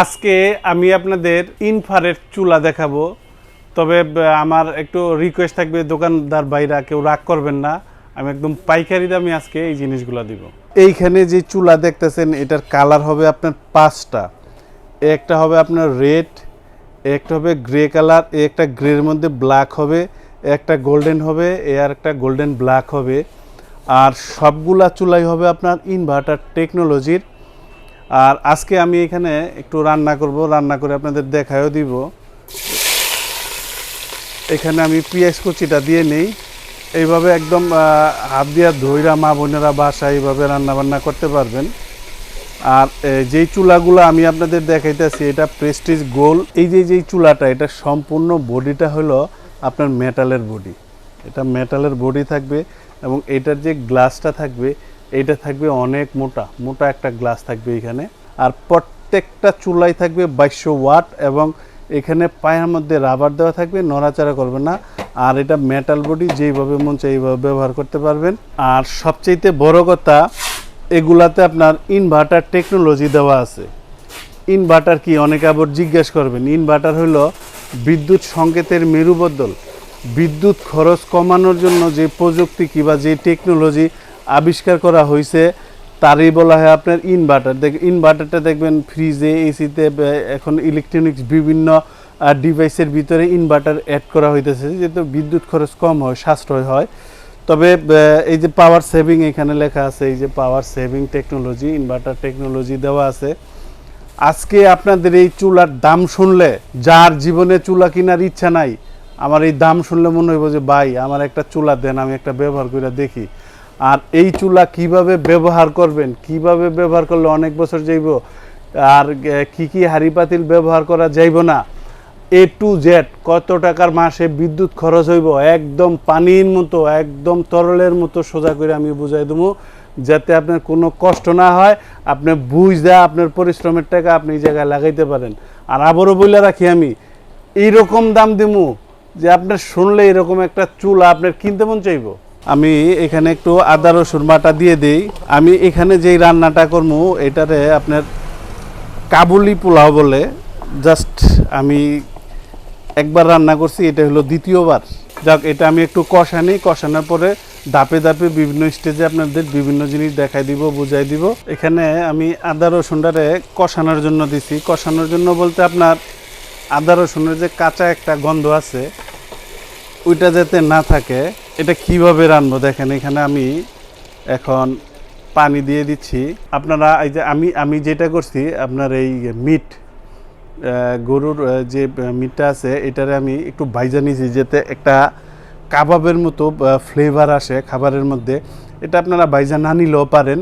আজকে আমি আপনাদের ইনফারেট চুলা দেখাবো। তবে আমার একটু রিকোয়েস্ট থাকবে, দোকানদার বাইরা কেউ রাগ করবেন না। আমি একদম পাইকারি দামে আজকে এই জিনিসগুলো দিব। এইখানে যে চুলা দেখতেছেন, এটার কালার হবে আপনার পাঁচটা। একটা হবে আপনার রেড একটা হবে গ্রে কালার একটা গ্রের মধ্যে ব্ল্যাক হবে, একটা গোল্ডেন হবে, এ আর একটা গোল্ডেন ব্ল্যাক হবে। আর সবগুলা চুলাই হবে আপনার ইনভার্টার টেকনোলজির আর আজকে আমি এখানে একটু রান্না করব, রান্না করে আপনাদের দেখায়ও দিব। এখানে আমি পেঁয়াজ কুচিটা দিয়ে নেই। এইভাবে একদম হাত দিয়া ধইরা মা বোনেরা বাসা এইভাবে রান্না বান্না করতে পারবেন। আর যেই চুলাগুলো আমি আপনাদের দেখাইতেছি, এটা প্রেস্টিজ গোল। এই যে, যেই চুলাটা, এটা সম্পূর্ণ বডিটা হলো আপনার মেটালের বডি। এটা মেটালের বডি থাকবে এবং এটার যে গ্লাসটা থাকবে এটা থাকবে অনেক মোটা মোটা একটা গ্লাস থাকবে এখানে। আর প্রত্যেকটা চুলাই থাকবে বাইশশো ওয়াট এবং এখানে পায়ের মধ্যে রাবার দেওয়া থাকবে, নড়াচড়া করবে না। আর এটা মেটাল বডি যেইভাবে মন চাই এইভাবে ব্যবহার করতে পারবেন। আর সবচেয়ে বড় কথা, এগুলাতে আপনার ইনভার্টার টেকনোলজি দেওয়া আছে। ইনভার্টার কি? অনেকে আবার জিজ্ঞেস করবেন। ইনভার্টার হলো বিদ্যুৎ সংকেতের মেরুবদল। বিদ্যুৎ খরচ কমানোর জন্য যে প্রযুক্তি কিংবা যে টেকনোলজি আবিষ্কার করা হয়েছে তারই বলা হয় আপনার ইনভার্টার দেখ ইনভার্টারটা দেখবেন ফ্রিজে এসিতে এখন ইলেকট্রনিক্স বিভিন্ন ডিভাইসের ভিতরে ইনভার্টার অ্যাড করা হইতেছে, যেহেতু বিদ্যুৎ খরচ কম হয়, সাশ্রয় হয়। তবে এই যে পাওয়ার সেভিং এখানে লেখা আছে, এই যে power saving technology inverter technology দেওয়া আছে। আজকে আপনাদের এই চুলার দাম শুনলে, যার জীবনে চুলা কেনার ইচ্ছা নাই, আমার এই দাম শুনলে মনে হইব যে, ভাই, আমার একটা চুলা দেন, আমি একটা ব্যবহার করে দেখি। আর এই চুলা কীভাবে ব্যবহার করবেন? কীভাবে ব্যবহার করলে অনেক বছর যাইব? আর কি কি হাড়ি পাতিল ব্যবহার করা যাইব না? এ টু জেড কত টাকার মাসে বিদ্যুৎ খরচ হইব? একদম পানির মতো, একদম তরলের মতো সোজা করে আমি বুঝাই দেবো, যাতে আপনার কোনো কষ্ট না হয়। আপনি বুঝা আপনার পরিশ্রমের টাকা আপনি এই জায়গায় লাগাইতে পারেন। আর আবারও বলে রাখি আমি, এইরকম দাম দিমু যে আপনার শুনলে এরকম একটা চুলা আপনার কিনতে মন চাইব। আমি এখানে একটু আদা, রসুন বাটা দিয়ে দিই। আমি এখানে যেই রান্নাটা করব এটারে আপনার কাবুলি পোলাও বলে। জাস্ট আমি একবার রান্না করছি, এটা হলো দ্বিতীয়বার। যাক, এটা আমি একটু কষানি, কষানোর পরে ধাপে ধাপে বিভিন্ন স্টেজে আপনাদের বিভিন্ন জিনিস দেখাই দিব, বুঝাই দিব। এখানে আমি আদা, রসুনটারে কষানোর জন্য দিছি। কষানোর জন্য বলতে আপনার আদা, রসুনের যে কাঁচা একটা গন্ধ আছে, ওইটা যাতে না থাকে এটা কীভাবে রানবো? দেখেন, এখানে আমি এখন পানি দিয়ে দিচ্ছি। আপনারা এই যে আমি আমি যেটা করছি, আপনার এই মিট গরুর যে মিটটা আছে, এটারে আমি একটু ভাইজা নিয়েছি যাতে একটা কাবাবের মতো ফ্লেভার আসে খাবারের মধ্যে। এটা আপনারা ভাইজা না নিলেও পারেন।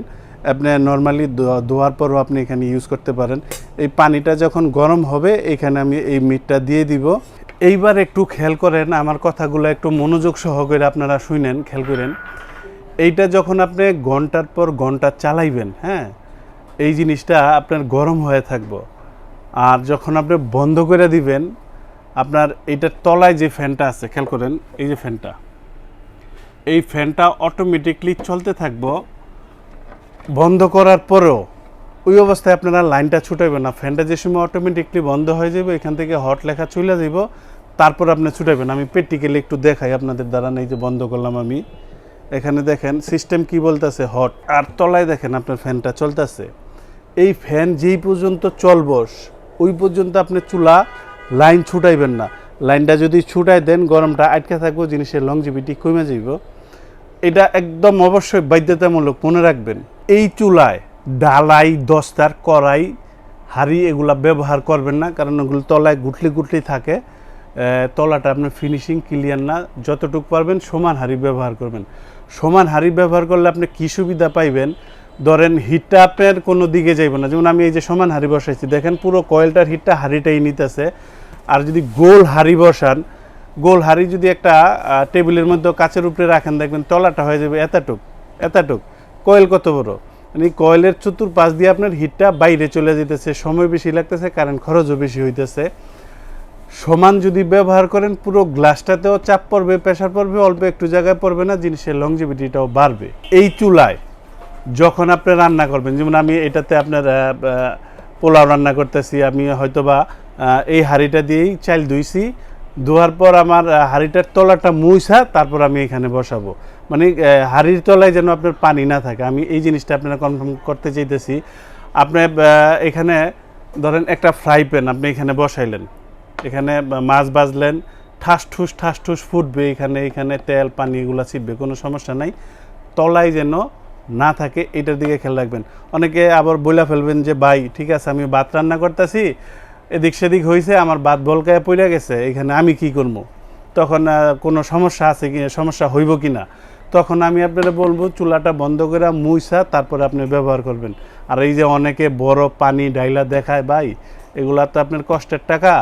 আপনি নর্মালি ধোয়ার পরও আপনি এখানে ইউজ করতে পারেন। এই পানিটা যখন গরম হবে, এখানে আমি এই মিটটা দিয়ে দিব। এইবার একটু খেয়াল করেন, আমার কথাগুলো একটু মনোযোগ সহকারে আপনারা শুনেন, খেয়াল করেন। এইটা যখন আপনি ঘণ্টার পর ঘণ্টা চালাইবেন হ্যাঁ এই জিনিসটা আপনার গরম হয়ে থাকব। আর যখন আপনি বন্ধ করে দিবেন, আপনার এইটার তলায় যে ফ্যানটা আছে, খেয়াল করেন, এই যে ফ্যানটা। এই ফ্যানটা অটোমেটিকলি চলতে থাকব, বন্ধ করার পরেও। ওই অবস্থায় আপনারা লাইনটা ছুটাইবেন না। ফ্যানটা যে সময় অটোমেটিকলি বন্ধ হয়ে যাবে, এখান থেকে হট লেখা চলে যাব তারপর আপনি ছুটাইবেন। আমি প্র্যাকটিক্যালি একটু দেখাই আপনাদের দ্বারা নেই যে বন্ধ করলাম আমি। এখানে দেখেন সিস্টেম কি বলতেছে? হট। আর তলায় দেখেন আপনার ফ্যানটা চলতেছে। এই ফ্যান যেই পর্যন্ত চলবস, ওই পর্যন্ত আপনি চুলা লাইন ছুটাইবেন না। লাইনটা যদি ছুটাই দেন, গরমটা আটকে থাকব, জিনিসের লংজিভিটি কমে যাইব। এটা একদম অবশ্যই বাধ্যতামূলক মনে রাখবেন। এই চুলায় ডালাই, দস্তার, কড়াই, হাড়ি এগুলা ব্যবহার করবেন না, কারণ ওগুলো তলায় গুটলি গুটলি থাকে। তলাটা আপনার ফিনিশিং ক্লিয়ার না, যতটুকু পারবেন সমান হাড়ি ব্যবহার করবেন। সমান হাড়ি ব্যবহার করলে আপনি কী সুবিধা পাইবেন? ধরেন হিটটা কোনো দিকে যাইব না। যেমন আমি এই যে সমান হাড়ি বসাইছি, দেখেন পুরো কয়েলটার হিটটা হাড়িটাই নিতেছে। আর যদি গোল হাড়ি বসান, গোল হাড়ি যদি একটা টেবিলের মধ্যে কাচের উপরে রাখেন, দেখবেন তলাটা হয়ে যাবে এতটুক এতটুক। কয়েল কত বড়? মানে কয়েলের চতুর্পাশ দিয়ে আপনার হিটটা বাইরে চলে যেতেছে, সময় বেশি লাগতেছে, কারেন্ট খরচও বেশি হইতেছে। সমান যদি ব্যবহার করেন, পুরো গ্লাসটাতেও চাপ পড়বে প্রেশার পড়বে, অল্প একটু জায়গায় পড়বে না, জিনিসের লংজিভিটিটাও বাড়বে। এই চুলায় যখন আপনি রান্না করবেন, যেমন আমি এটাতে আপনার পোলাও রান্না করতেছি, আমি হয়তোবা এই হাঁড়িটা দিয়েই চাল ধুইছি ধোয়ার পর আমার হাঁড়িটার তলাটা মুইসা, তারপর আমি এখানে বসাবো। মানে হাঁড়ির তলায় যেন আপনার পানি না থাকে। আমি এই জিনিসটা আপনারা কনফার্ম করতে চাইতেছি। আপনি এখানে ধরেন একটা ফ্রাই প্যান আপনি এখানে বসাইলেন। এখানে মাছ বাজলেন ঠাস ঠুস ঠাস ঠুস ফুটবে এখানে এখানে তেল, পানি এগুলো ছিটবে, কোনো সমস্যা নাই। তলায় যেন না থাকে, এটার দিকে খেয়াল রাখবেন। অনেকে আবার বইলা ফেলবেন যে, ভাই, ঠিক আছে, আমি ভাত রান্না করতেছি এদিক সেদিক হয়েছে আমার ভাত বলকায় পড়ে গেছে, এখানে আমি কি করব তখন কোনো সমস্যা আছে কি, সমস্যা হইব কি না তখন আমি আপনারা বলব, চুলাটা বন্ধ করে মুইসা, তারপরে আপনি ব্যবহার করবেন। আর এই যে অনেকে বড় পানি ডাইলা দেখায়, ভাই, এগুলা তো আপনার কষ্টের টাকা।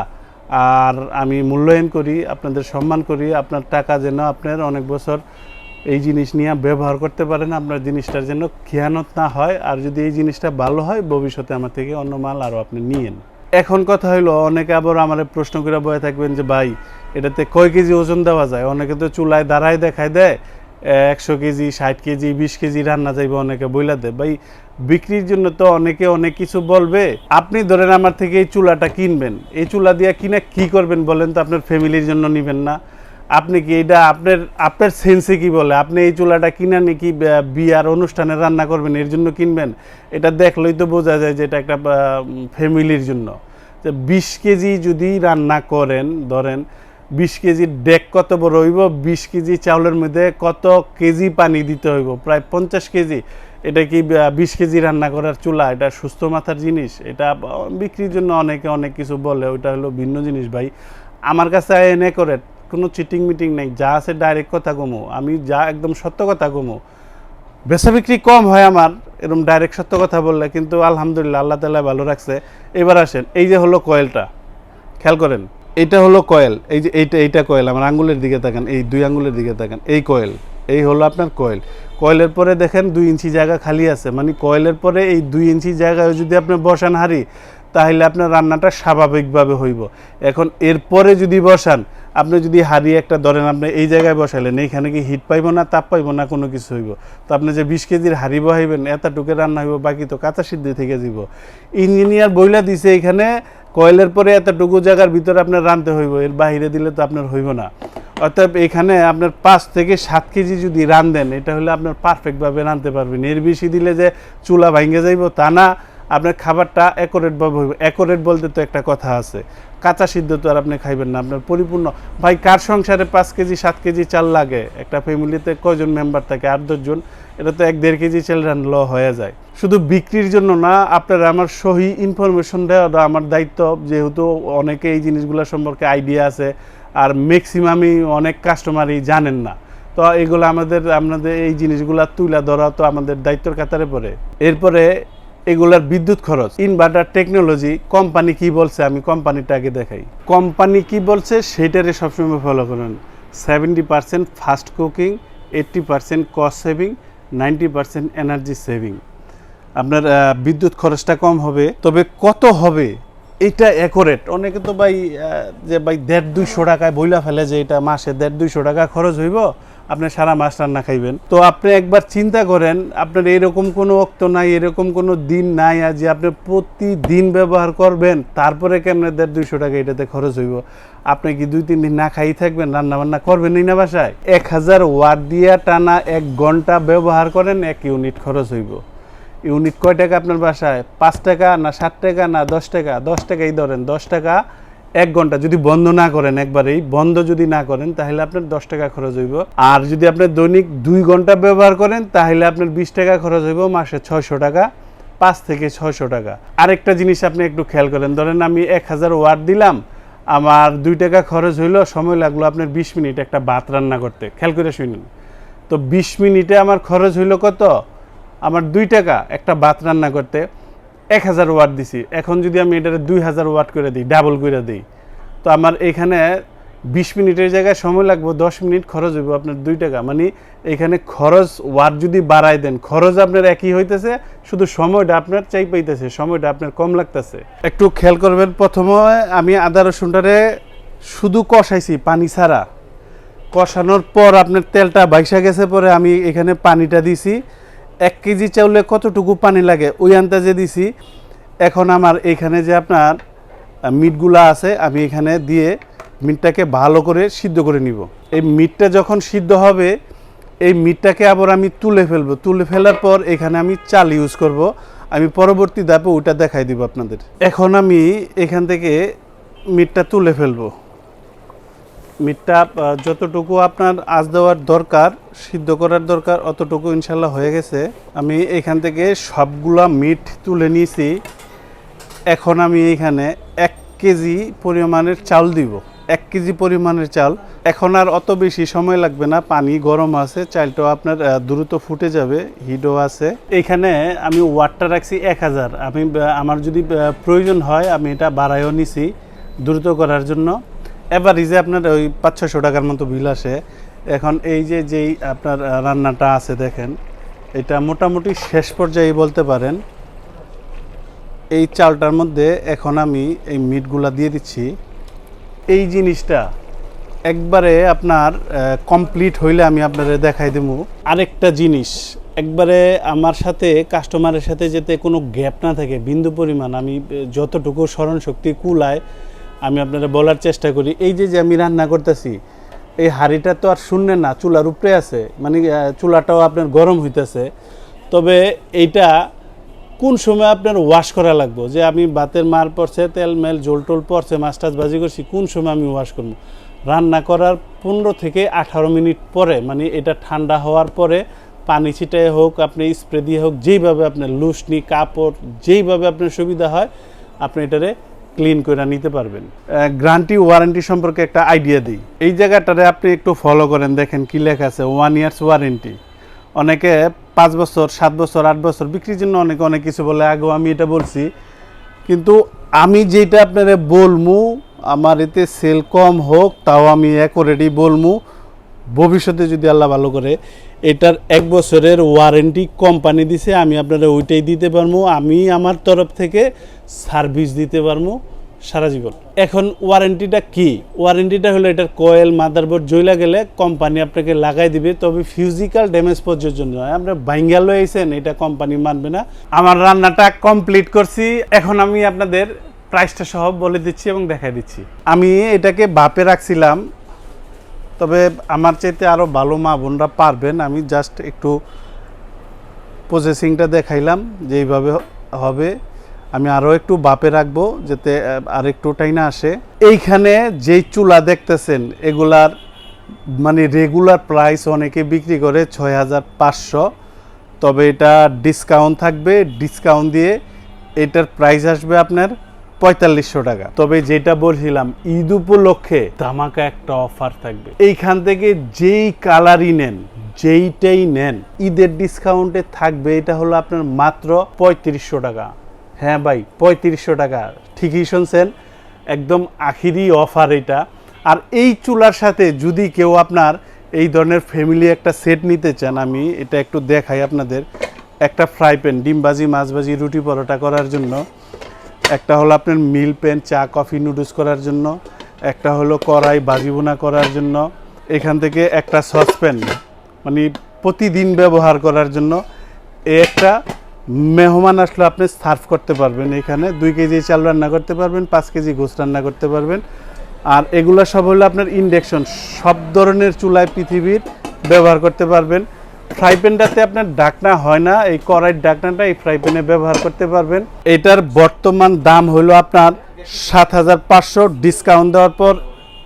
আর আমি মূল্যায়ন করি, আপনাদের সম্মান করি, আপনার টাকা যেন আপনার অনেক বছর এই জিনিস নিয়ে ব্যবহার করতে পারেন, আপনার জিনিসটার যেন খেয়ানত না হয়। আর যদি এই জিনিসটা ভালো হয়, ভবিষ্যতে আমার থেকে অন্য মাল আরও আপনি নিয়েন। এখন কথা হইল, অনেকে আবার আমার প্রশ্ন করে বয়ে থাকবেন যে, ভাই, এটাতে কয় কেজি ওজন দেওয়া যায়? অনেকে তো চুলায় দাঁড়ায় দেখায় দেয়, একশো কেজি, ষাট কেজি, বিশ কেজি রান্না যাইবে অনেকে বইলা দেয়। ভাই, বিক্রির জন্য তো অনেকে অনেক কিছু বলবে। আপনি ধরেন আমার থেকে এই চুলাটা কিনবেন। এই চুলা দিয়ে কিনে কি করবেন বলেন তো আপনার ফ্যামিলির জন্য নিবেন না। আপনি কি এটা আপনার আপনার সেন্সে কি বলে? আপনি এই চুলাটা কিনে নাকি বিয়ার অনুষ্ঠানে রান্না করবেন, এর জন্য কিনবেন? এটা দেখলেই তো বোঝা যায় যে এটা একটা ফ্যামিলির জন্য। যে বিশ কেজি যদি রান্না করেন, ধরেন বিশ কেজির ডেক কত বড় হইব? বিশ কেজি চাউলের মধ্যে কত কেজি পানি দিতে হইব? প্রায় পঞ্চাশ কেজি। এটা কি বিশ কেজি রান্না করার চুলা? এটা সুস্থ মাথার জিনিস? এটা বিক্রির জন্য অনেকে অনেক কিছু বলে, ওইটা হলো ভিন্ন জিনিস ভাই। আমার কাছে এনে করে কোনো চিটিং মিটিং নেই, যা আছে ডাইরেক্ট কথা কমো। আমি যা একদম সত্য কথা কমো। বেচা বিক্রি কম হয় আমার এরকম ডাইরেক্ট সত্য কথা বললে, কিন্তু আলহামদুলিল্লাহ আল্লাহ তালা ভালো রাখছে। এবার আসেন, এই যে হলো কয়েলটা খেয়াল করেন এইটা হলো কয়েল এই যে এইটা এইটা কয়েল আমার আঙ্গুলের দিকে তাকান, এই দুই আঙ্গুলের দিকে তাকান, এই কয়েল এই হলো আপনার কয়েল কয়েলের পরে দেখেন দুই ইঞ্চি জায়গা খালি আছে মানে কয়েলের পরে এই দুই ইঞ্চি জায়গায় যদি আপনি বসান হারি তাহলে আপনার রান্নাটা স্বাভাবিকভাবে হইব। এখন এরপরে যদি বসান আপনি যদি হাড়ি একটা ধরেন আপনি এই জায়গায় বসাইলেন, এইখানে কি হিট পাইব না তাপ পাইব না কোনো কিছু হইব? তো আপনি যে বিশ কেজির হাড়ি বহাইবেন, এতটুকু রান্না হইব, বাকি তো কাঁচা সিদ্ধি থেকে যাব ইঞ্জিনিয়ার বইলা দিছে এখানে, কয়েলের পরে এতটুকু জায়গার ভিতরে আপনার রানতে হইব, এর বাহিরে দিলে তো আপনার হইব না। অর্থাৎ এখানে আপনার পাঁচ থেকে সাত কেজি যদি রান দেন এটা হলে আপনার পারফেক্টভাবে রানতে পারবেন। এর বেশি দিলে যে চুলা ভাঙ্গে যাইব তা না। আপনার খাবারটা অ্যাকোরেটভাবে হইব। অ্যাকোরেট বলতে তো একটা কথা আছে। কাঁচা সিদ্ধ তো আর আপনি খাইবেন না, আপনার পরিপূর্ণ। ভাই, কার সংসারে পাঁচ কেজি, সাত কেজি চাল লাগে? একটা ফ্যামিলিতে কয়জন মেম্বার থাকে? আট দশজন এটা তো এক দেড় কেজি চাল রানলো হয়ে যায়। শুধু বিক্রির জন্য না, আপনারা আমার সহি ইনফরমেশন দেওয়াটা আমার দায়িত্ব। যেহেতু অনেকে এই জিনিসগুলো সম্পর্কে আইডিয়া আছে, আর ম্যাক্সিমামই অনেক কাস্টমারই জানেন না। তো এগুলো আমাদের আপনাদের এই জিনিসগুলা তুলে ধরা তো আমাদের দায়িত্বর কাতারে পড়ে। এরপরে এগুলার বিদ্যুৎ খরচ। ইনভার্টার টেকনোলজি কোম্পানি কি বলছে আমি কোম্পানিটা আগে দেখাই। কোম্পানি কি বলছে সেটারে সবসময় ফলো করুন। Seventy percent fast cooking eighty percent cost saving ninety percent energy saving আপনার বিদ্যুৎ খরচটা কম হবে, তবে কত হবে এটা অ্যাকোরেট অনেকে তো ভাই যে ভাই দেড় দুইশো টাকায় বইলা ফেলে যে এটা মাসে দেড় দুইশো টাকা খরচ হইব আপনি সারা মাস রান্না খাইবেন। তো আপনি একবার চিন্তা করেন, আপনার এরকম কোনো অক্ত নাই, এরকম কোনো দিন নাই আর যে আপনি প্রতিদিন ব্যবহার করবেন, তারপরে কেমন দেড় দুইশো টাকা এটাতে খরচ হইব? আপনি কি দুই, তিন দিন না খাই থাকবেন রান্না বান্না করবেনই না বাসায়? এক হাজার ওয়াট দিয়া টানা এক ঘণ্টা ব্যবহার করেন, এক ইউনিট খরচ হইব। ইউনিট কয় টাকা আপনার বাসায়? পাঁচ টাকা না সাত টাকা না দশ টাকা? দশ টাকাই ধরেন, দশ টাকা এক ঘণ্টা যদি বন্ধ না করেন একবারেই, বন্ধ যদি না করেন, তাহলে আপনার দশ টাকা খরচ হইব। আর যদি আপনি দৈনিক দুই ঘণ্টা ব্যবহার করেন, তাহলে আপনার বিশ টাকা খরচ হইব মাসে ছয়শো টাকা, পাঁচ থেকে ছয়শো টাকা। আরেকটা জিনিস আপনি একটু খেয়াল করেন, ধরেন আমি এক হাজার ওয়াট দিলাম, আমার দুই টাকা খরচ হইল, সময় লাগল আপনার বিশ মিনিট একটা ভাত রান্না করতে। খেয়াল করে শুনুন। তো বিশ মিনিটে আমার খরচ হইল কত? আমার দুই টাকা একটা ভাত রান্না করতে। এক হাজার ওয়াট দিছি। এখন যদি আমি এটারে দুই হাজার ওয়াট করে দিই ডাবল করে দিই, তো আমার এখানে বিশ মিনিটের জায়গায় সময় লাগবে, দশ মিনিট খরচ হইব আপনার দুই টাকা। মানে এখানে খরচ ওয়াট যদি বাড়াই দেন, খরচ আপনার একই হইতেছে, শুধু সময়টা আপনার চাই পাইতেছে, সময়টা আপনার কম লাগতেছে। একটু খেয়াল করবেন, প্রথমে আমি আদা রসুনটারে শুধু কষাইছি পানি ছাড়া। কষানোর পর আপনার তেলটা বাইসা গেছে পরে আমি এখানে পানিটা দিছি। এক কেজি চাউলে কতটুকু পানি লাগে? ওই আন্দাজে দিছি। এখন আমার এখানে যে আপনার মিটগুলো আছে, আমি এখানে দিয়ে মিটটাকে ভালো করে সিদ্ধ করে নিব। এই মিটটা যখন সিদ্ধ হবে, এই মিটটাকে আবার আমি তুলে ফেলব। তুলে ফেলার পর এখানে আমি চাল ইউজ করব। আমি পরবর্তী ধাপে ওইটা দেখাই দিব আপনাদের। এখন আমি এখান থেকে মিটটা তুলে ফেলব। মিটটা যতটুকু আপনার আজ দেওয়ার দরকার, সিদ্ধ করার দরকার, অতটুকু ইনশাল্লাহ হয়ে গেছে। আমি এখান থেকে সবগুলা মিট তুলে নিয়েছি। এখন আমি এখানে এক কেজি পরিমাণের চাল দিব। এক কেজি পরিমাণের চাল। এখন আর অত বেশি সময় লাগবে না, পানি গরম আছে, চালটাও আপনার দ্রুত ফুটে যাবে, হিটও আছে। এখানে আমি ওয়াটটা রাখছি এক হাজার। আমি আমার যদি প্রয়োজন হয়, আমি এটা বাড়াইও নিছি দ্রুত করার জন্য। এভারেজে আপনার ওই পাঁচ ছশো টাকার মতো বিল আসে। এখন এই যে, যেই আপনার রান্নাটা আছে দেখেন, এটা মোটামুটি শেষ পর্যায়ে বলতে পারেন, এই চালটার মধ্যে এখন আমি এই মিটগুলা দিয়ে দিচ্ছি। এই জিনিসটা একবারে আপনার কমপ্লিট হইলে আমি আপনাদের দেখাই দেবো। আরেকটা জিনিস, একবারে আমার সাথে কাস্টমারের সাথে যাতে কোনো গ্যাপ না থাকে, বিন্দু পরিমাণ, আমি যতটুকু স্মরণ শক্তি কুলায় আমি আপনারা বলার চেষ্টা করি, এই যে যে আমি রান্না করতেছি, এই হাঁড়িটা তো আর শূন্য না, চুলার উপরে আছে মানে চুলাটাও আপনার গরম হইতেছে। তবে এইটা কোন সময় আপনার ওয়াশ করা লাগবো? যে আমি বাতের মার পড়ছে তেল মেল জোল টোল পড়ছে মাছ টাছ বাজি করছি, কোন সময় আমি ওয়াশ করব? রান্না করার পনেরো থেকে আঠারো মিনিট পরে মানে এটা ঠান্ডা হওয়ার পরে, পানি ছিটাই হোক, আপনি স্প্রে দিয়ে হোক, যেইভাবে আপনার লুসনি, কাপড়, যেইভাবে আপনার সুবিধা হয়, আপনি এটারে ক্লিন করে নিতে পারবেন। গ্রান্টি ওয়ারেন্টি সম্পর্কে একটা আইডিয়া দিই। এই জায়গাটারে আপনি একটু ফলো করেন, দেখেন কি লেখা আছে ওয়ান ইয়ার্স ওয়ারেন্টি অনেকে পাঁচ বছর, সাত বছর, আট বছর বিক্রির জন্য অনেকে অনেক কিছু বলে আগেও আমি এটা বলছি। কিন্তু আমি যেটা আপনারা বলমু, আমার এতে সেল কম হোক, তাও আমি অ্যাকোরেটই বলমু। ভবিষ্যতে যদি আল্লাহ ভালো করে এটার এক বছরের ওয়ারেন্টি কোম্পানি দিছে, আমি আপনারা ওইটাই দিতে পারব আমি আমার তরফ থেকে সার্ভিস দিতে পারব সারা জীবন। এখন ওয়ারেন্টিটা কি? ওয়ারেন্টিটা হলো এটার কয়েল মাদারবোর্ড জইলা গেলে কোম্পানি আপনাকে লাগাই দিবে, তবে ফিজিক্যাল ড্যামেজ প্রযোজ্য নয়। আমরা বাইঙ্গাল হয়েছেন এটা কোম্পানি মানবে না। আমার রান্নাটা কমপ্লিট করছি, এখন আমি আপনাদের প্রাইসটা সহ বলে দিচ্ছি এবং দেখাই দিচ্ছি। আমি এটাকে বাপে রাখছিলাম তবে আমার চাইতে আরও ভালো মা বোনরা পারবেন। আমি জাস্ট একটু প্রসেসিংটা দেখাইলাম যে এইভাবে হবে। আমি আরও একটু বাপে রাখব যাতে আর একটু টাইনা আসে। এইখানে যেই চুলা দেখতেছেন, এগুলার মানে রেগুলার প্রাইস অনেকে বিক্রি করে ছয় হাজার পাঁচশো। তবে এটা ডিসকাউন্ট থাকবে। ডিসকাউন্ট দিয়ে এটার প্রাইস আসবে আপনার পঁয়তাল্লিশশো টাকা। তবে যেটা বলছিলাম, ঈদ উপলক্ষে ধামাকা একটা অফার থাকবে। এইখান থেকে যেই কালারই নেন, যেইটাই নেন, ঈদের ডিসকাউন্টে থাকবে, এটা হলো আপনার মাত্র পঁয়ত্রিশশো টাকা। হ্যাঁ ভাই, পঁয়ত্রিশশো টাকা। ঠিকই শুনছেন, একদম আখিরি অফার এটা। আর এই চুলার সাথে যদি কেউ আপনার এই ধরনের ফ্যামিলি একটা সেট নিতে চান, আমি এটা একটু দেখাই আপনাদের। একটা ফ্রাই প্যান ডিমবাজি মাছবাজি রুটি পরোটা করার জন্য। একটা হলো আপনার মিল পেন চা কফি নুডলস করার জন্য, একটা হলো কড়াই বাজিবোনা করার জন্য, এখান থেকে একটা সসপ্যান মানে প্রতিদিন ব্যবহার করার জন্য একটা মেহমান আসলে আপনি সার্ভ করতে পারবেন এখানে। দুই কেজি চাল রান্না করতে পারবেন, পাঁচ কেজি ঘোষ রান্না করতে পারবেন। আর এগুলো সব হলো আপনার ইন্ডেকশন সব ধরনের চুলায় পৃথিবীর ব্যবহার করতে পারবেন। ফ্রাই প্যানটাতে আপনার ডাকনা হয় না, এই কড়াইয়ের ডাকনাটা এই ফ্রাই প্যানে ব্যবহার করতে পারবেন। এটার বর্তমান দাম হলো আপনার সাত হাজার পাঁচশো ডিসকাউন্ট দেওয়ার পর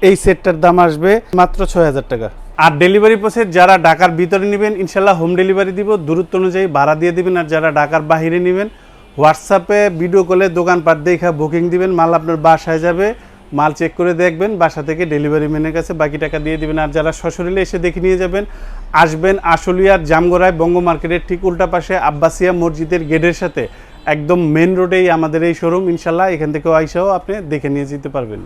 এই সেটটার দাম আসবে মাত্র ছয় হাজার টাকা। আর ডেলিভারি প্রসেস যারা ঢাকার ভিতরে নেবেন, ইনশাল্লাহ হোম ডেলিভারি দিব, দূরত্ব অনুযায়ী ভাড়া দিয়ে দিবেন, আর যারা ঢাকার বাহিরে নেবেন হোয়াটসঅ্যাপে ভিডিও কলে দোকানপাট দেখা বুকিং দিবেন, মাল আপনার বাসায় যাবে। মাল চেক করে দেখবেন, বাসা থেকে ডেলিভারি ম্যানের কাছে বাকি টাকা দিয়ে দিবেন। আর যারা সশরীরে এসে দেখে নিয়ে যাবেন, আসবেন আশুলিয়ার জামগোড়ায় বঙ্গ মার্কেটের ঠিক উল্টা পাশে আব্বাসিয়া মসজিদের গেটের সাথে। একদম মেন রোডেই আমাদের এই শোরুম ইনশাল্লাহ এখান থেকেও আইসাও আপনি দেখে নিয়ে যেতে পারবেন।